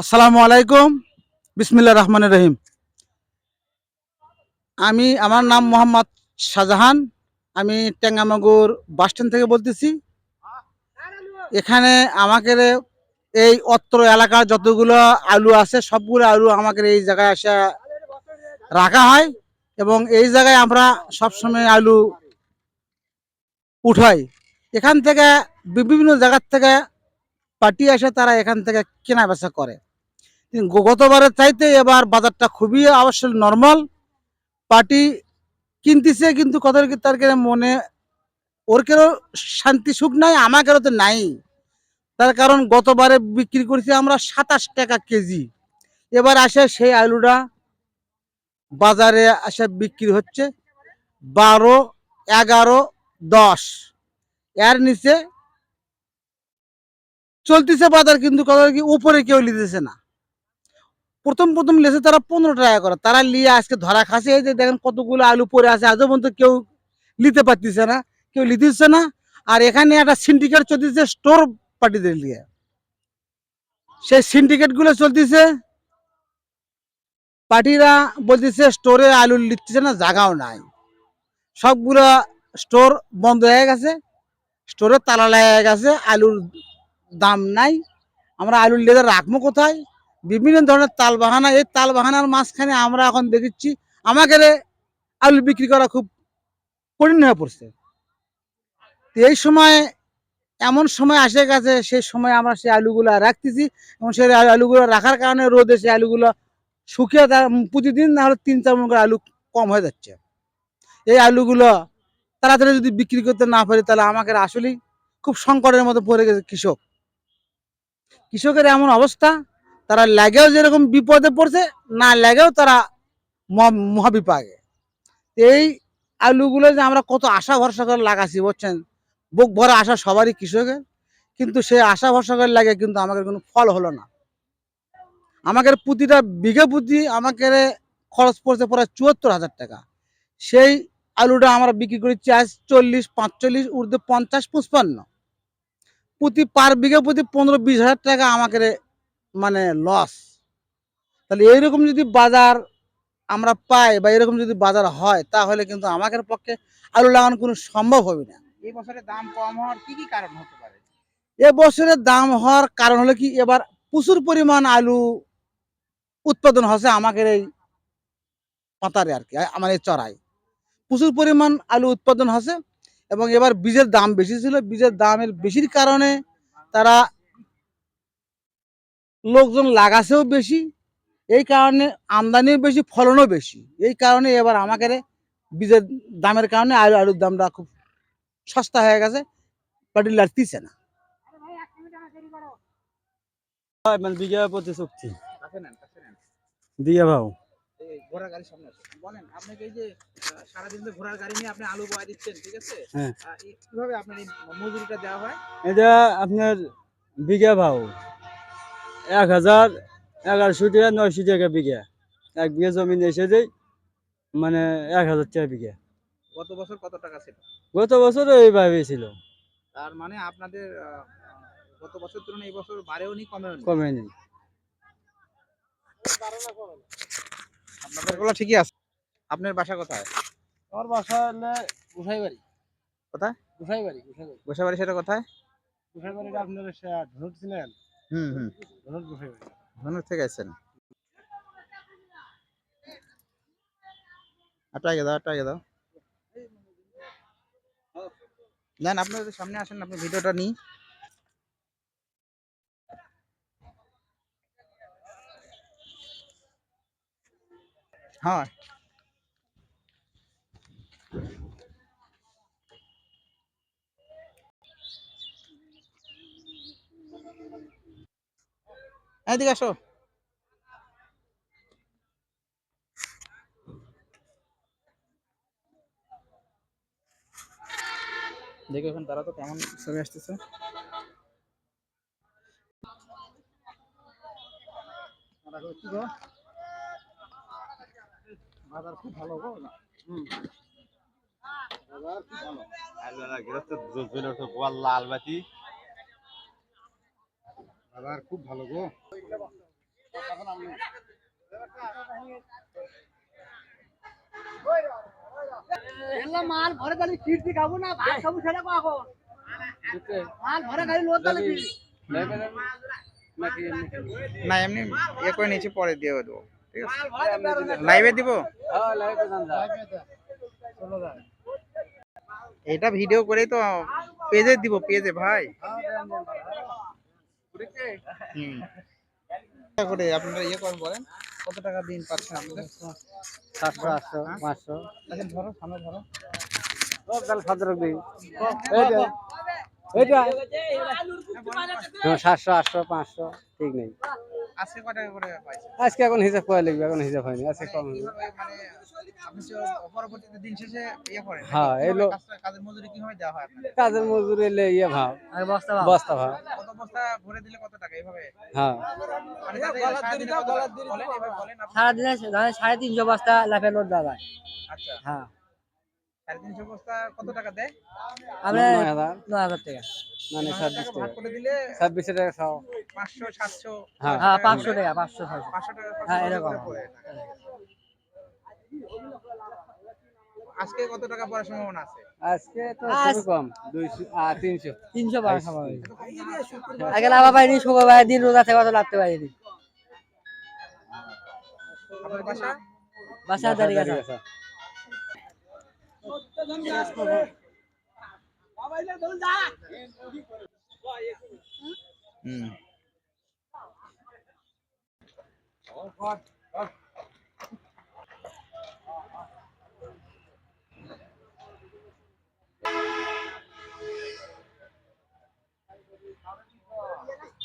আসসালামু আলাইকুম। বিসমিল্লা রহমান রহিম। আমি, আমার নাম মোহাম্মদ শাহজাহান। আমি টেঙ্গামাগুর বাস স্ট্যান্ড থেকে বলতেছি। এখানে আমাকে এই অত্র এলাকার যতগুলো আলু আছে, সবগুলো আলু আমাকে এই জায়গায় এসে রাখা হয় এবং এই জায়গায় আমরা সবসময় আলু উঠাই। এখান থেকে বিভিন্ন জায়গার থেকে পার্টি আসে তারা এখান থেকে কেনা বেচা করে। গতবারের চাইতে এবার বাজারটা খুবই অবশ্যই নর্মাল পার্টি কিনতেছে কিন্তু কত তার মনে, ওর কেন শান্তি সুখ নাই আমাকেও তো নাই। তার কারণ গতবারে বিক্রি করেছি আমরা সাতাশ টাকা কেজি। এবার আসে সেই আলুটা বাজারে আসে বিক্রি হচ্ছে বারো, এগারো, দশ। এর নিচে চলতেছে বাজার কিন্তু কত কি উপরে কেউ নিতেছে না। প্রথম প্রথম লেছে তারা পনেরো টাকা করে। তারা নিয়ে আজকে ধরা খাসে এই যে দেখেন কতগুলো আলু পরে আছে। আজও পর্যন্ত কেউ নিতে পারতেছে না। কেউ নিতেছে না। আর এখানে একটা সিন্ডিকেট চলতেছে স্টোর পার্টিদের নিয়ে সেই সিন্ডিকেটগুলো চলতেছে। পার্টিরা বলতেছে স্টোরে আলু নিচ্ছে না, জায়গাও নাই। সবগুলো স্টোর বন্ধ হয়ে গেছে। স্টোরে তালা লেগে গেছে। আলুর দাম নাই। আমরা আলুর লেদার রাখব কোথায়? বিভিন্ন ধরনের তাল বাহানা এই তাল বাহানার মাঝখানে আমরা এখন দেখেছি আমাকে আলু বিক্রি করা খুব কঠিন হয়ে পড়ছে। এই সময়, এমন সময় আসে গেছে, সেই সময় আমরা সেই আলুগুলো রাখতেছি এবং সেই আলুগুলো রাখার কারণে রোদে সেই আলুগুলো শুকিয়ে তার প্রতিদিন না হলে তিন চার মন করে আলু কম হয়ে যাচ্ছে। এই আলুগুলো তাড়াতাড়ি যদি বিক্রি করতে না পারি, তাহলে আমাকে আসলেই খুব সংকটের মতো পড়ে গেছে কৃষক। কৃষকের এমন অবস্থা তারা লাগেও যেরকম বিপদে পড়ছে, না লাগেও তারা মহা- মহাবিপাকে। এই আলুগুলো যে আমরা কত আশা ভরসা করে লাগাছি বুঝছেন? বুক ভরা আশা সবারই কৃষকের, কিন্তু সেই আশা ভরসা করে লাগে কিন্তু আমাদের কোনো ফল হলো না। আমাদের প্রতিটা বিঘে প্রতি আমাকে খরচ পড়ছে প্রায় চুয়াত্তর হাজার টাকা। সেই আলুটা আমরা বিক্রি করেছি আজ চল্লিশ, পাঁচচল্লিশ, ঊর্ধ্বে পঞ্চাশ, পঁচপান্ন। প্রতি পার বিঘে প্রতি পনেরো, বিশ হাজার টাকা আমাকে মানে লস তাহলে এইরকম যদি বাজার আমরা পাই বা এরকম যদি বাজার হয় তাহলে কিন্তু আমাদের পক্ষে আলু লাগানো কোনো সম্ভব হবে না। এই বছরে দাম কম হওয়ার কি কি কারণ হতে পারে? এবছরের দাম হওয়ার কারণ হলো কি এবার প্রচুর পরিমাণ আলু উৎপাদন হচ্ছে আমাদের এই পাতারে আর কি আমার এই চড়াই। প্রচুর পরিমাণ আলু উৎপাদন হচ্ছে এবং এবার বীজের দাম বেশি ছিল। বীজের দামের বেশির কারণে তারা লোকজন লাগাছেও বেশি এই কারণে আমদানিও বেশি ফলনও বেশি। এই কারণে এবার আমাকে বীজের দামের কারণে আলু আলুর দামটা খুব সস্তা হয়ে গেছে পাটি লাগতেছে না। মানে বিঘা প্রতি দিয়ে ভাও। ঘোড়ার গাড়ির সামনে বলেন এই যে সারাদিন তো ঘোড়ার গাড়ি নিয়ে আপনি আলু বয়া দিচ্ছেন ঠিক আছে? হ্যাঁ। কীভাবে আপনার এই মজুরিটা দেওয়া হয়? এটা আপনার বিঘা ভাও। এক হাজার এগারোশো টাকা নয়শো টাকা বিঘা। এক বিঘা জমি এসে দেয় মানে এক হাজার টাকা বিঘা। গত বছর কত টাকা ছিল? গত বছর এইভাবে ছিল। তার মানে আপনাদের গত বছর তুলনায় এই বছর বাড়েও নি কমেও কমে নেই আপনাদেরগুলো ঠিকই আছে। আপনার বাসা কোথায়? আমার বাসা হলে গুসাই বাড়ি কোথায়? গুসাই বাড়ি গুসাই বাড়ি সেটা কোথায়? গুসাই বাড়িটা আপনার ছিলেন। হুম হুম। দাও আপনার যদি সামনে আসেন আপনি ভিডিওটা নিই হ্যাঁ। এদিকে আসো। দেখো এখন তারা তো কেমন ছবি আসতেছে। বাজার খুব ভালো গো? বাজার খুব ভালো। লাল বাতি। বাজার খুব ভালো গো। মাল ভরে তাহলে খিরতি খাব না ভাত খাব সেটা কখন মাল ভরে গাড়ি লোড তাহলে না এমনি ইয়ে করে নিচে পরে দিয়ে দেবো ঠিক আছে? লাইভে দিব? এটা ভিডিও করেই তো পেজে দিব পেজে ভাই। টাকা করে আপনারা ইয়ে করেন বলেন কত টাকা দিন পাচ্ছেন আপনাদের? সাতশো আটশো পাঁচশো। আচ্ছা ধরো সামনে ধরো। এইটা সাতশো আটশো পাঁচশো ঠিক নেই। আজকে এখন হিসাব করে লিখবে এখন হিসাব হয়নি আজকে কম আপনি পরবর্তীতে দিন শেষে ইয়ে করেন হ্যাঁ, কীভাবে এই লো- কাজটা- কাজের মজুরি কীভাবে দেওয়া হয় আপনাদের? কাজের মজুরি এলে ইয়ে ভাব। বস্তা বস্তা ভাব। কত বস্তা ভরে দিলে কত টাকা এইভাবে? হ্যাঁ। মানে বলেন এভাবে বলেন আপনি। সাড়ে তিনশো বস্তা লাফের লোড দেওয়া যায় আচ্ছা। হ্যাঁ। সাড়ে তিনশো বস্তা কত টাকা দেয়? আমরা নয় হাজার। টাকা। মানে ছাব্বিশ টাকা ভাগ টাকা। করে দিলে ছাব্বিশ টাকা খাও পাঁচশো সাতশো। হ্যাঁ। হ্যাঁ পাঁচশো টাকা পাঁচশো পাঁচশো। টাকা হ্যাঁ, এরকম। আজকে কত টাকা পড়ার সম্ভাবনা আছে? আজকে তো খুবই কম দুইশো আর তিনশো। তিনশো পাঁচ হ্যাঁ। আগে লাভা পাইনি শুক্রবার দিন রোজা থেকে অত লাগতে পারিনি। আপনার বাসা? বাসা দাঁড়িয়ে গেছে। হুম। Oh.